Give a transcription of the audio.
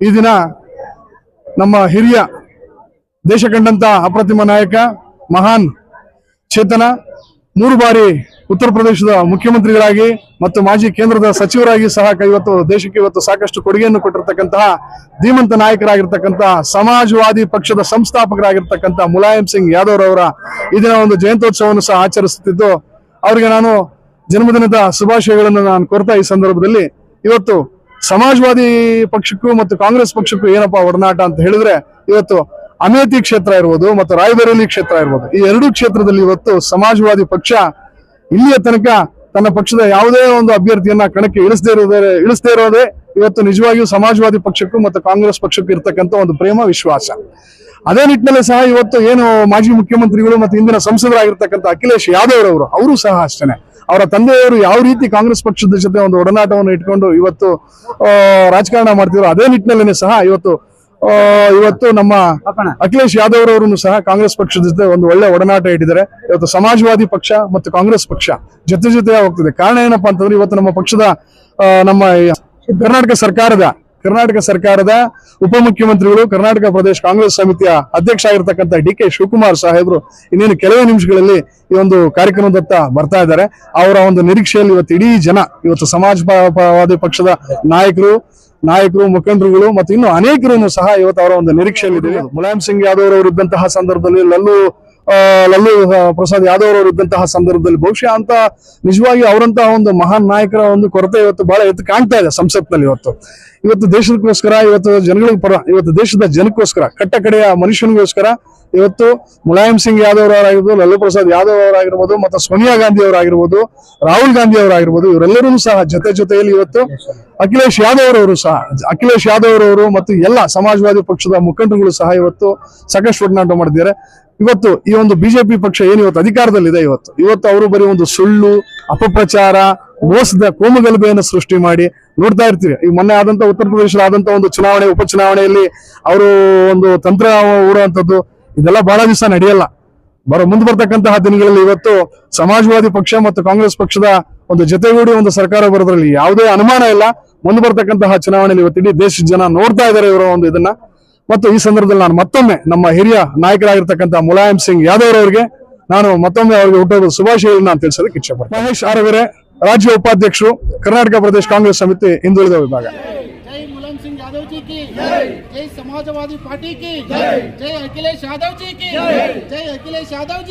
ಈ ದಿನ ನಮ್ಮ ಹಿರಿಯ ದೇಶ ಕಂಡಂತ ಅಪ್ರತಿಮ ನಾಯಕ, ಮಹಾನ್ ಚೇತನ, ಮೂರು ಬಾರಿ ಉತ್ತರ ಪ್ರದೇಶದ ಮುಖ್ಯಮಂತ್ರಿಗಳಾಗಿ ಮತ್ತು ಮಾಜಿ ಕೇಂದ್ರದ ಸಚಿವರಾಗಿ ಸಹ ಇವತ್ತು ದೇಶಕ್ಕೆ ಇವತ್ತು ಸಾಕಷ್ಟು ಕೊಡುಗೆಯನ್ನು ಕೊಟ್ಟಿರ್ತಕ್ಕಂತಹ ಧೀಮಂತ ನಾಯಕರಾಗಿರ್ತಕ್ಕಂತಹ ಸಮಾಜವಾದಿ ಪಕ್ಷದ ಸಂಸ್ಥಾಪಕರಾಗಿರ್ತಕ್ಕಂತಹ ಮುಲಾಯಂ ಸಿಂಗ್ ಯಾದವ್ ಅವರ ಈ ದಿನ ಒಂದು ಜಯಂತ್ಯೋತ್ಸವವನ್ನು ಸಹ ಆಚರಿಸುತ್ತಿದ್ದು, ಅವರಿಗೆ ನಾನು ಜನ್ಮದಿನದ ಶುಭಾಶಯಗಳನ್ನು ನಾನು ಕೊರತಾ ಈ ಸಂದರ್ಭದಲ್ಲಿ. ಇವತ್ತು ಸಮಾಜವಾದಿ ಪಕ್ಷಕ್ಕೂ ಮತ್ತು ಕಾಂಗ್ರೆಸ್ ಪಕ್ಷಕ್ಕೂ ಏನಪ್ಪಾ ಒಡನಾಟ ಅಂತ ಹೇಳಿದ್ರೆ ಇವತ್ತು ಅಮೇಥಿ ಕ್ಷೇತ್ರ ಇರ್ಬೋದು ಮತ್ತು ರಾಯಬರೇಲಿ ಕ್ಷೇತ್ರ ಇರ್ಬೋದು. ಈ ಎರಡೂ ಕ್ಷೇತ್ರದಲ್ಲಿ ಇವತ್ತು ಸಮಾಜವಾದಿ ಪಕ್ಷ ಇಲ್ಲಿಯ ತನಕ ತನ್ನ ಪಕ್ಷದ ಯಾವುದೇ ಒಂದು ಅಭ್ಯರ್ಥಿಯನ್ನ ಕಣಕ್ಕೆ ಇಳಿಸದೇ ಇರೋದೇ ಇಳಿಸದೇ ಇರೋದೇ ಇವತ್ತು ನಿಜವಾಗಿಯೂ ಸಮಾಜವಾದಿ ಪಕ್ಷಕ್ಕೂ ಮತ್ತು ಕಾಂಗ್ರೆಸ್ ಪಕ್ಷಕ್ಕೂ ಇರ್ತಕ್ಕಂಥ ಒಂದು ಪ್ರೇಮ, ವಿಶ್ವಾಸ. ಅದೇ ನಿಟ್ಟಿನಲ್ಲಿ ಸಹ ಇವತ್ತು ಏನು ಮಾಜಿ ಮುಖ್ಯಮಂತ್ರಿಗಳು ಮತ್ತು ಇಂದಿನ ಸಂಸದರಾಗಿರ್ತಕ್ಕಂಥ ಅಖಿಲೇಶ್ ಯಾದವ್ ಅವರು ಅವರು ಸಹ ಅಷ್ಟೇನೆ. ಅವರ ತಂದೆಯವರು ಯಾವ ರೀತಿ ಕಾಂಗ್ರೆಸ್ ಪಕ್ಷದ ಜೊತೆ ಒಂದು ಒಡನಾಟವನ್ನು ಇಟ್ಕೊಂಡು ಇವತ್ತು ರಾಜಕಾರಣ ಮಾಡ್ತಿದ್ರು, ಅದೇ ನಿಟ್ಟಿನಲ್ಲೇ ಸಹ ಇವತ್ತು ಇವತ್ತು ನಮ್ಮ ಅಖಿಲೇಶ್ ಯಾದವ್ ಅವರನ್ನು ಸಹ ಕಾಂಗ್ರೆಸ್ ಪಕ್ಷದ ಜೊತೆ ಒಂದು ಒಳ್ಳೆ ಒಡನಾಟ ಇಟ್ಟಿದ್ದಾರೆ. ಇವತ್ತು ಸಮಾಜವಾದಿ ಪಕ್ಷ ಮತ್ತು ಕಾಂಗ್ರೆಸ್ ಪಕ್ಷ ಜೊತೆ ಜೊತೆ ಹೋಗ್ತಿದೆ. ಕಾರಣ ಏನಪ್ಪಾ ಅಂತಂದ್ರೆ ಇವತ್ತು ನಮ್ಮ ಪಕ್ಷದ ನಮ್ಮ ಕರ್ನಾಟಕ ಸರ್ಕಾರದ ಕರ್ನಾಟಕ ಸರ್ಕಾರದ ಉಪಮುಖ್ಯಮಂತ್ರಿಗಳು, ಕರ್ನಾಟಕ ಪ್ರದೇಶ ಕಾಂಗ್ರೆಸ್ ಸಮಿತಿಯ ಅಧ್ಯಕ್ಷ ಆಗಿರ್ತಕ್ಕಂಥ ಡಿ ಕೆ ಶಿವಕುಮಾರ್ ಸಾಹೇಬರು ಇನ್ನೇನು ಕೆಲವೇ ನಿಮಿಷಗಳಲ್ಲಿ ಈ ಒಂದು ಕಾರ್ಯಕ್ರಮದತ್ತ ಬರ್ತಾ ಇದ್ದಾರೆ. ಅವರ ಒಂದು ನಿರೀಕ್ಷೆಯಲ್ಲಿ ಇವತ್ತು ಇಡೀ ಜನ, ಇವತ್ತು ಸಮಾಜವಾದಿ ಪಕ್ಷದ ನಾಯಕರು ನಾಯಕರು, ಮುಖಂಡರುಗಳು ಮತ್ತು ಇನ್ನು ಅನೇಕರು ಸಹ ಇವತ್ತು ಅವರ ಒಂದು ನಿರೀಕ್ಷೆಯಲ್ಲಿ ಮುಲಾಯಂ ಸಿಂಗ್ ಯಾದವ್ ಅವರು ಇದ್ದಂತಹ ಸಂದರ್ಭದಲ್ಲಿ ಲಲ್ಲು ಲಲ್ಲು ಪ್ರಸಾದ್ ಯಾದವ್ ಅವರು ಇದ್ದಂತಹ ಸಂದರ್ಭದಲ್ಲಿ ಬಹುಶಃ ಅಂತ ನಿಜವಾಗಿ ಅವರಂತಹ ಒಂದು ಮಹಾನ್ ನಾಯಕರ ಒಂದು ಕೊರತೆ ಇವತ್ತು ಬಹಳ ಇವತ್ತು ಕಾಣ್ತಾ ಇದೆ ಸಂಸತ್ನಲ್ಲಿ ಇವತ್ತು. ಇವತ್ತು ದೇಶಕ್ಕೋಸ್ಕರ, ಇವತ್ತು ಜನಗಳಿಗೆ ಪರ, ಇವತ್ತು ದೇಶದ ಜನಕ್ಕೋಸ್ಕರ, ಕಟ್ಟ ಕಡೆಯ ಮನುಷ್ಯನಿಗೋಸ್ಕರ ಇವತ್ತು ಮುಲಾಯಂ ಸಿಂಗ್ ಯಾದವ್ ಅವರಾಗಿರ್ಬೋದು, ಲಲ್ಲು ಪ್ರಸಾದ್ ಯಾದವ್ ಅವರಾಗಿರ್ಬೋದು, ಮತ್ತು ಸೋನಿಯಾ ಗಾಂಧಿ ಅವರಾಗಿರ್ಬೋದು, ರಾಹುಲ್ ಗಾಂಧಿ ಅವರಾಗಿರ್ಬೋದು, ಇವರೆಲ್ಲರೂ ಸಹ ಜೊತೆ ಜೊತೆಯಲ್ಲಿ ಇವತ್ತು ಅಖಿಲೇಶ್ ಯಾದವ್ ಅವರು ಸಹ, ಅಖಿಲೇಶ್ ಯಾದವ್ ಅವರು ಮತ್ತು ಎಲ್ಲ ಸಮಾಜವಾದಿ ಪಕ್ಷದ ಮುಖಂಡರುಗಳು ಸಹ ಇವತ್ತು ಸಾಕಷ್ಟು ಒಡನಾಟ ಮಾಡಿದ್ದಾರೆ. ಇವತ್ತು ಈ ಒಂದು ಬಿಜೆಪಿ ಪಕ್ಷ ಏನು ಇವತ್ತು ಅಧಿಕಾರದಲ್ಲಿದೆ ಇವತ್ತು? ಇವತ್ತು ಅವರು ಬರೀ ಒಂದು ಸುಳ್ಳು, ಅಪಪ್ರಚಾರ, ಮೋಸದ ಕೋಮುಗಲಭೆಯನ್ನು ಸೃಷ್ಟಿ ಮಾಡಿ ನೋಡ್ತಾ ಇರ್ತೀವಿ ಈ ಮೊನ್ನೆ ಆದಂತ ಉತ್ತರ ಪ್ರದೇಶದಲ್ಲಿ ಆದಂತ ಒಂದು ಚುನಾವಣೆ, ಉಪಚುನಾವಣೆಯಲ್ಲಿ ಅವರು ಒಂದು ತಂತ್ರ ಹೂಡುವಂಥದ್ದು ಇದೆಲ್ಲ ಬಹಳ ದಿವಸ ನಡೆಯಲ್ಲ. ಬರೋ ಮುಂದೆ ಬರ್ತಕ್ಕಂತಹ ದಿನಗಳಲ್ಲಿ ಇವತ್ತು ಸಮಾಜವಾದಿ ಪಕ್ಷ ಮತ್ತು ಕಾಂಗ್ರೆಸ್ ಪಕ್ಷದ ಒಂದು ಜೊತೆಗೂಡಿ ಒಂದು ಸರ್ಕಾರ ಬರೋದ್ರಲ್ಲಿ ಯಾವುದೇ ಅನುಮಾನ ಇಲ್ಲ. ಮುಂದೆ ಬರ್ತಕ್ಕಂತಹ ಚುನಾವಣೆಯಲ್ಲಿ ಇವತ್ತು ಇಡೀ ದೇಶದ ಜನ ನೋಡ್ತಾ ಇದ್ದಾರೆ ಇವರ ಒಂದು ಇದನ್ನ. ಮತ್ತು ಈ ಸಂದರ್ಭದಲ್ಲಿ ನಾನು ಮತ್ತೊಮ್ಮೆ ನಮ್ಮ ಹಿರಿಯ ನಾಯಕರಾಗಿರ್ತಕ್ಕಂಥ ಮುಲಾಯಂ ಸಿಂಗ್ ಯಾದವ್ ಅವರಿಗೆ ನಾನು ಮತ್ತೊಮ್ಮೆ ಅವರಿಗೆ ಹುಟ್ಟೋದು ಶುಭಾಶಯಗಳನ್ನ ನಾನು ತಿಳಿಸೋದಕ್ಕೆ ಇಷ್ಟಪಡ್ತೀನಿ ಮಹೇಶ್ ಆರವೇರೆ ರಾಜ್ಯ ಉಪಾಧ್ಯಕ್ಷರು ಕರ್ನಾಟಕ ಪ್ರದೇಶ ಕಾಂಗ್ರೆಸ್ ಸಮಿತಿ ಹಿಂದುಳಿದ ವಿಭಾಗ. ಸಮಾಜವಾದಿ ಪಾರ್ಟಿ ಕಿ. ಜೈ ಅಖಿಲೇಶ್ ಯಾದವ್ ಕಿ. ಜೈ ಅಖಿಲೇಶ್ ಯಾದವ್